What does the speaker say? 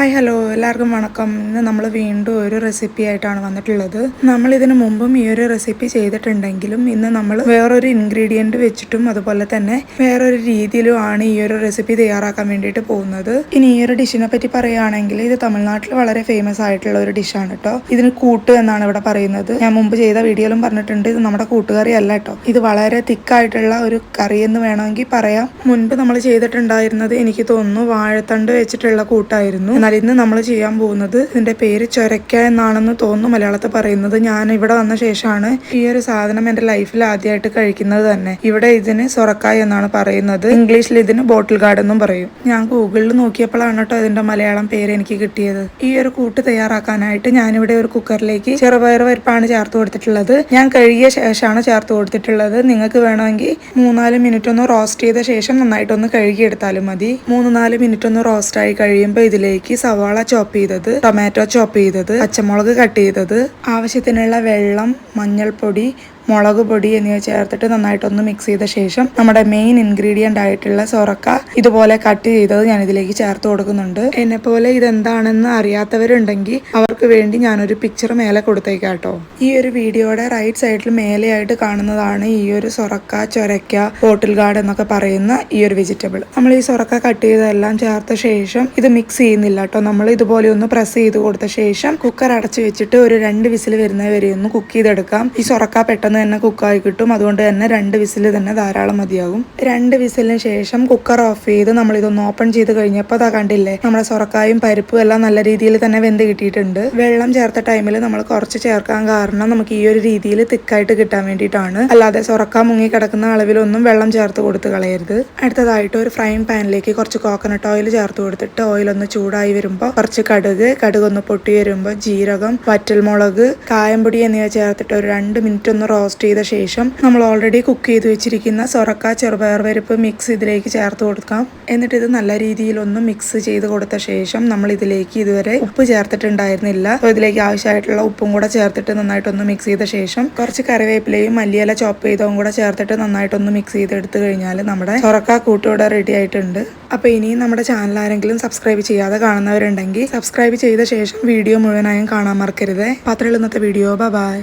Hi hello എല്ലാവർക്കും വണക്കം. ഇന്ന് നമ്മൾ വീണ്ടും ഒരു റെസിപ്പി ആയിട്ടാണ് വന്നിട്ടുള്ളത്. നമ്മൾ ഇതിനു മുമ്പും ഈ ഒരു റെസിപ്പി ചെയ്തിട്ടുണ്ടെങ്കിലും ഇന്ന് നമ്മൾ വേറൊരു ഇൻഗ്രീഡിയന്റ് വെച്ചിട്ടും അതുപോലെ തന്നെ വേറൊരു രീതിയിലും ആണ് ഈ ഒരു റെസിപ്പി തയ്യാറാക്കാൻ വേണ്ടിയിട്ട് പോകുന്നത്. ഇനി ഈ ഒരു ഡിഷിനെ പറ്റി പറയുകയാണെങ്കിൽ ഇത് തമിഴ്നാട്ടിൽ വളരെ ഫേമസ് ആയിട്ടുള്ള ഒരു ഡിഷാണ് കേട്ടോ ഇതിന് കൂട്ട് എന്നാണ് ഇവിടെ പറയുന്നത്. ഞാൻ മുമ്പ് ചെയ്ത വീഡിയോയിലും പറഞ്ഞിട്ടുണ്ട്. ഇത് നമ്മുടെ കൂട്ടുകറി അല്ല കേട്ടോ ഇത് വളരെ തിക്കായിട്ടുള്ള ഒരു കറി എന്ന് വേണമെങ്കിൽ പറയാം. മുൻപ് നമ്മൾ ചെയ്തിട്ടുണ്ടായിരുന്നത് എനിക്ക് തോന്നുന്നു വാഴത്തണ്ട് വെച്ചിട്ടുള്ള കൂട്ടായിരുന്നു. എന്നാൽ ഇന്ന് നമ്മൾ ചെയ്യാൻ പോകുന്നത്. ഇതിന്റെ പേര് ചൊരക്ക എന്നാണെന്ന് തോന്നുന്നു മലയാളത്തിൽ പറയുന്നത്. ഞാൻ ഇവിടെ വന്ന ശേഷമാണ് ഈ ഒരു സാധനം എന്റെ ലൈഫിൽ ആദ്യമായിട്ട് കഴിക്കുന്നത് തന്നെ. ഇവിടെ ഇതിന് സൊറക്കായ എന്നാണ് പറയുന്നത്. ഇംഗ്ലീഷിൽ ഇതിന് ബോട്ടിൽ ഗാർഡ് എന്നും പറയും. ഞാൻ ഗൂഗിളിൽ നോക്കിയപ്പോഴാണ് കേട്ടോ ഇതിന്റെ മലയാളം പേര് എനിക്ക് കിട്ടിയത്. ഈ ഒരു കൂട്ട് തയ്യാറാക്കാനായിട്ട് ഞാനിവിടെ ഒരു കുക്കറിലേക്ക് ചെറുപയർ പരിപ്പാണ് ചേർത്ത് കൊടുത്തിട്ടുള്ളത്. ഞാൻ കഴുകിയ ശേഷമാണ് ചേർത്ത് കൊടുത്തിട്ടുള്ളത്. നിങ്ങൾക്ക് വേണമെങ്കിൽ മൂന്നാൽ മിനിറ്റ് ഒന്ന് റോസ്റ്റ് ചെയ്ത ശേഷം നന്നായിട്ടൊന്ന് കഴുകിയെടുത്താലും മതി. മൂന്ന് നാല് മിനിറ്റ് ഒന്ന് റോസ്റ്റ് ആയി കഴിയുമ്പോൾ ഇതിലേക്ക് സവാള ചോപ്പ് ചെയ്തത് ടൊമാറ്റോ ചോപ്പ് ചെയ്തത് പച്ചമുളക് കട്ട് ചെയ്തത്. ആവശ്യത്തിനുള്ള വെള്ളം മഞ്ഞൾപ്പൊടി മുളക് പൊടി എന്നിവ ചേർത്തിട്ട് നന്നായിട്ടൊന്ന് മിക്സ് ചെയ്ത ശേഷം നമ്മുടെ മെയിൻ ഇൻഗ്രീഡിയന്റ് ആയിട്ടുള്ള സൊറക്ക ഇതുപോലെ കട്ട് ചെയ്തത് ഞാൻ ഇതിലേക്ക് ചേർത്ത് കൊടുക്കുന്നുണ്ട്. എന്നെ പോലെ ഇതെന്താണെന്ന് അറിയാത്തവരുണ്ടെങ്കിൽ അവർക്ക് വേണ്ടി ഞാനൊരു പിക്ചർ മേലെ കൊടുത്തേക്കാട്ടോ ഈ ഒരു വീഡിയോയുടെ റൈറ്റ് സൈഡിൽ മേലെയായിട്ട് കാണുന്നതാണ് ഈ ഒരു സൊറക്ക ചൊരക്ക ബോട്ടിൽ ഗാർഡ് എന്നൊക്കെ പറയുന്ന ഈ ഒരു വെജിറ്റബിൾ നമ്മൾ ഈ സൊറക്ക കട്ട് ചെയ്തെല്ലാം ചേർത്ത ശേഷം ഇത് മിക്സ് ചെയ്യുന്നില്ല കേട്ടോ. നമ്മൾ ഇതുപോലെ ഒന്ന് പ്രസ് ചെയ്ത് കൊടുത്ത ശേഷം കുക്കർ അടച്ചു വെച്ചിട്ട് ഒരു രണ്ട് വിസിൽ വരുന്ന വരെ ഒന്ന് കുക്ക് ചെയ്തെടുക്കാം. ഈ സൊറക്ക പെട്ടെന്ന് തന്നെ കുക്കായി കിട്ടും. അതുകൊണ്ട് തന്നെ രണ്ട് വിസിൽ തന്നെ ധാരാളം മതിയാകും. രണ്ട് വിസിലിന് ശേഷം കുക്കർ ഓഫ് ചെയ്ത് നമ്മൾ ഇതൊന്ന് ഓപ്പൺ ചെയ്ത് കഴിഞ്ഞപ്പോൾ അതാ കണ്ടില്ലേ നമ്മുടെ സൊറക്കായും പരിപ്പും എല്ലാം നല്ല രീതിയിൽ തന്നെ വെന്ത് കിട്ടിയിട്ടുണ്ട്. വെള്ളം ചേർത്ത ടൈമിൽ നമ്മൾ കുറച്ച് ചേർക്കാൻ കാരണം നമുക്ക് ഈ ഒരു രീതിയിൽ തിക്കായിട്ട് കിട്ടാൻ വേണ്ടിയിട്ടാണ്. അല്ലാതെ സൊറക്ക മുങ്ങി കിടക്കുന്ന അളവിലൊന്നും വെള്ളം ചേർത്ത് കൊടുത്ത് കളയരുത്. അടുത്തതായിട്ട് ഒരു ഫ്രൈങ് പാനിലേക്ക് കുറച്ച് കോക്കനട്ട് ഓയിൽ ചേർത്ത് കൊടുത്തിട്ട് ഓയിൽ ഒന്ന് ചൂടായി വരുമ്പോൾ കുറച്ച് കടുക് കടുക് ഒന്ന് പൊട്ടി വരുമ്പോൾ ജീരകം വറ്റൽമുളക് കായംപൊടി എന്നിവ ചേർത്തിട്ട് ഒരു രണ്ട് മിനിറ്റ് ഒന്ന് റോസ്റ്റ് ചെയ്ത ശേഷം നമ്മൾ ഓൾറെഡി കുക്ക് ചെയ്ത് വെച്ചിരിക്കുന്ന സൊറക്ക ചെറുപയർ പരിപ്പ് മിക്സ് ഇതിലേക്ക് ചേർത്ത് കൊടുക്കാം. എന്നിട്ട് ഇത് നല്ല രീതിയിൽ ഒന്ന് മിക്സ് ചെയ്ത് കൊടുത്ത ശേഷം നമ്മൾ ഇതിലേക്ക് ഇതുവരെ ഉപ്പ് ചേർത്തിട്ടുണ്ടായിരുന്നില്ല. അപ്പോൾ ഇതിലേക്ക് ആവശ്യമായിട്ടുള്ള ഉപ്പും കൂടെ ചേർത്തിട്ട് നന്നായിട്ടൊന്ന് മിക്സ് ചെയ്ത ശേഷം കുറച്ച് കറിവേപ്പിലയും മല്ലിയില ചോപ്പ് ചെയ്തതും കൂടെ ചേർത്തിട്ട് നന്നായിട്ടൊന്ന് മിക്സ് ചെയ്ത് എടുത്തു കഴിഞ്ഞാൽ നമ്മുടെ സൊറക്ക കൂട്ടുകൂടെ റെഡി ആയിട്ടുണ്ട്. അപ്പോൾ ഇനിയും നമ്മുടെ ചാനൽ ആരെങ്കിലും സബ്സ്ക്രൈബ് ചെയ്യാതെ കാണുന്നവരുണ്ടെങ്കിൽ സബ്സ്ക്രൈബ് ചെയ്ത ശേഷം വീഡിയോ മുഴുവനായും കാണാൻ മറക്കരുത്. പത്രം ഇന്നത്തെ വീഡിയോ ബൈ